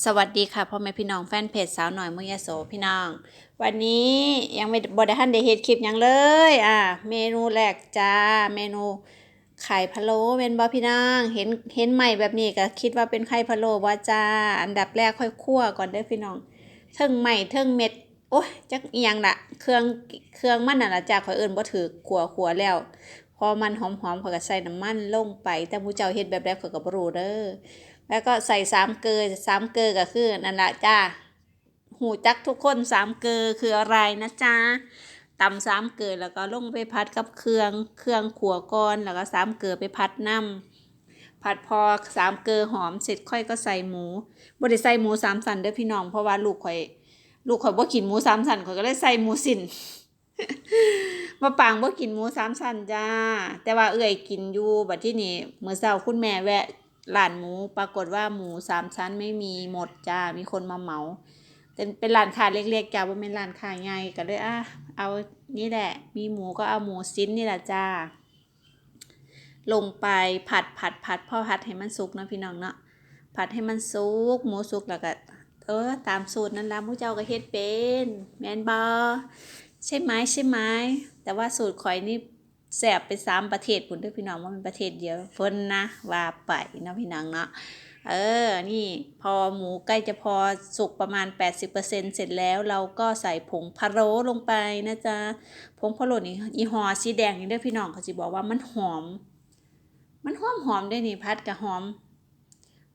สวัสดีค่ะพ่อแม่พี่น้องแฟนเพจสาวหน่อยมุยโสพี่น้อง วันนี้ยังไม่บไดทันได้เฮ็ดคลิปยังเลย อ่า เมนูแรกจ้า เมนูไข่พะโล้เป็นบ่พี่น้อง เห็นเห็นใหม่แบบนี้ก็คิดว่าเป็นไข่พะโล้บ่จ้า อันดับแรกค่อยคั่วก่อนเด้อพี่น้องเทิงใหม่เทิงเม็ด โอ้ยจักอียังละเครื่องเครื่องมันน่ะละจ้าข่อยเอิ้นบ่ถือขัวขัวแล้วพอมันหอมๆข่อยก็ใส่น้ำมันลงไป แต่ผู้เจ้าเฮ็ดแบบใดข่อยก็บ่รู้เด้อ แล้วก็ใส่สามเกลือสามเกลือก็คือนั่นแหละจ้าหูจักทุกคนสามเกลือคืออะไรนะจ๊ะตำสามเกลือแล้วก็ลงไปพัดกับเครื่องเครื่องขัวก้อนแล้วก็สามเกลือไปพัดน้ำผัดพอสามเกลือหอมเสร็จค่อยก็ใส่หมูบ่ได้ใส่หมูสามสันเด้อพี่น้องเพราะว่าลูกข่อยลูกข่อยบ่กินหมูสามสันข่อยก็เลยใส่หมูสินมาปางบ่กินหมูสามสันจ้า แต่ว่าเอื้อยกินอยู่บัดที่นี่เมื้อเช้าคุณแม่แวะ ร้านหมูปรากฏว่าหมูสามชั้นไม่มีหมดจ้ามีคนมาเหมาเป็นเป็นร้านค้าเล็กๆจ้าว่าเป็นร้านค้าใหญ่ก็เลยอะเอานี่แหละ มีหมูก็เอาหมูชิ้นนี่แหละจ้า ลงไปผัดผัดผัดพ่อผัดให้มันสุกนะพี่น้องเนาะผัดให้มันสุกหมูสุกแล้วก็เออตามสูตรนั้นละผู้เจ้าก็เฮ็ดเป็น แมนบอใช่ไหมใช่ไหมแต่ว่าสูตรข่อยนี่ แสบไปสามประเทศพุ่นด้วยพี่น้องว่ามันประเทศเดียวเพิ่นนะว่าไปนะพี่น้องเนาะเออ นี่พอหมูใกล้จะพอสุกประมาณ 80%เสร็จแล้วเราก็ใส่ผงพะโล้ลงไปนะจ๊ะ ผงพะโล้นี่ยี่ห้อสีแดงนี่เด้อพี่น้องเขาสิบอกว่ามันหอม มันหอมหอมได้นี่พัดกับหอม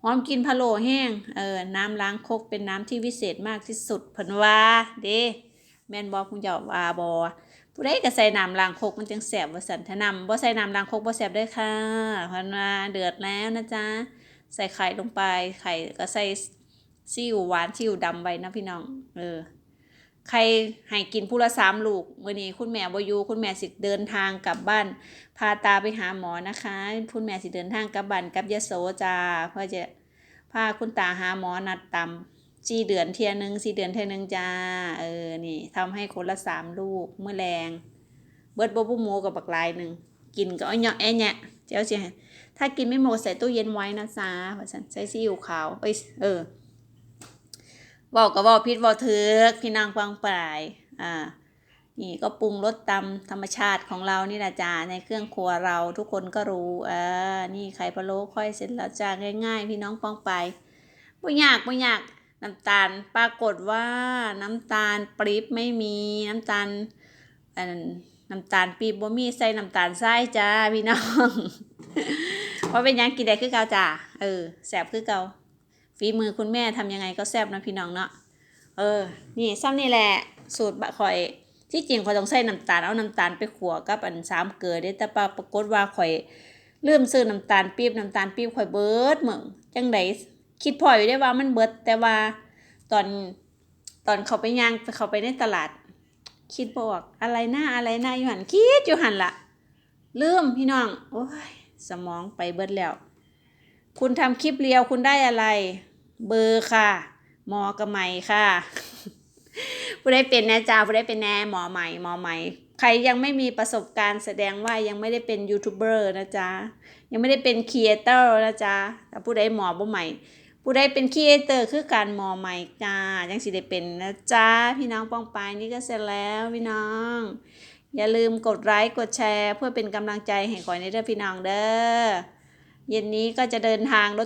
หอมกินพะโล้แห้ง เออ น้ำล้างคกเป็นน้ำที่วิเศษมากที่สุดเพิ่นว่า เด้แม่นบ่คุณเจ้าว่าบ่ ผู้ใดก็ใส่น้ำล้างคกมันจังแสบว่าสันถ้านำบ่ใส่น้ำล้างคกบ่แสบเด้ค่ะเพราะว่าเดือดแล้วนะจ๊ะใส่ไข่ลงไปไข่ก็ใส่ซีอิ๊วหวานซีอิ๊วดำไว้นะพี่น้อง เออใครให้กินผู้ละสามลูกมื้อนี้คุณแม่บอยู่คุณแม่สิเดินทางกลับบ้าน พาตาไปหาหมอนะคะ คุณแม่สิเดินทางกลับบ้านกับยโสจ้าเพื่อจะพาคุณตาหาหมอนัดตำ สี่เดือนเทียหนึงสี่เดือนเทียหนึงจ้า เออ นี่ทำให้คนละสามลูกเมื่อแรง เบิดบบุหมูกับบักลายหนึ่ง กินก็อ้อยเหยาะแอะแยะเจ้าเสียถ้ากินไม่หมดใส่ตู้เย็นไว้นะจ้าว่าฉันใส่ซีอิ๊วขาว เอ้ย เออบอกก็บอกพิษบอกเถือกพี่นางฟังปลาย อ่า นี่ก็ปรุงรสตามธรรมชาติของเรานี่แหละจ้า ในเครื่องครัวเราทุกคนก็รู้อ่านี่ไข่พะโล้ค่อยเสร็จแล้วจ้าง่าย ๆ พี่น้องฟังไปไม่ยากไม่ยาก น้ำตาลปรากฏว่าน้ำตาลปรี๊บไม่มีน้ำตาลอันน้ำตาลปีบบ่มีใส่น้ำตาลทรายจ้าพี่น้องเพราะเป็นยังกินได้คือเก่าจ้าเออแสบคือเก่าฝีมือคุณแม่ทำยังไงก็แซบนะพี่น้องเนาะเออ นี่ซ้ำนี่แหละ สูตรบะข่อย ที่จริงข่อยต้องใส่น้ำตาลเอาน้ำตาลไปขัวกับอันสามเกลือเด้แต่ปรากฏว่าข่อยลืมซื้อน้ำตาลปี๊บน้ำตาลปี๊บข่อยเบิดเหมืองจังได คิดพออยู่ได้ว่ามันเบิด แต่ว่าตอนตอนเขาไปย่างเขาไปในตลาด คิดบอกอะไรหน้าอะไรหน้าอยู่หันคิดอยู่หันละลืมพี่น้อง โอ้ย สมองไปเบิดแล้ว คุณทำคลิปเรียวคุณได้อะไร เบอร์ค่ะหมอกับใหม่ค่ะผู้ได้เป็นแน่จ้าผู้ได้เป็นแน่หมอใหม่หมอใหม่ ใครยังไม่มีประสบการณ์แสดงว่ายังไม่ได้เป็นยูทูบเบอร์นะจ๊ะยังไม่ได้เป็นครีเอเตอร์นะจ๊ะแต่ผู้ใดหมอบ่ใหม่ ผู้ใดเป็นครีเอเตอร์คือการมอใหม่จ้ายังสิได้เป็นนะจ๊ะพี่น้องป้องปายนี่ก็เสร็จแล้วพี่น้อง อย่าลืมกดไลค์กดแชร์ เพื่อเป็นกำลังใจให้ก่อยในเด้อพี่น้องเด้อเย็นนี้ก็จะเดินทางรถ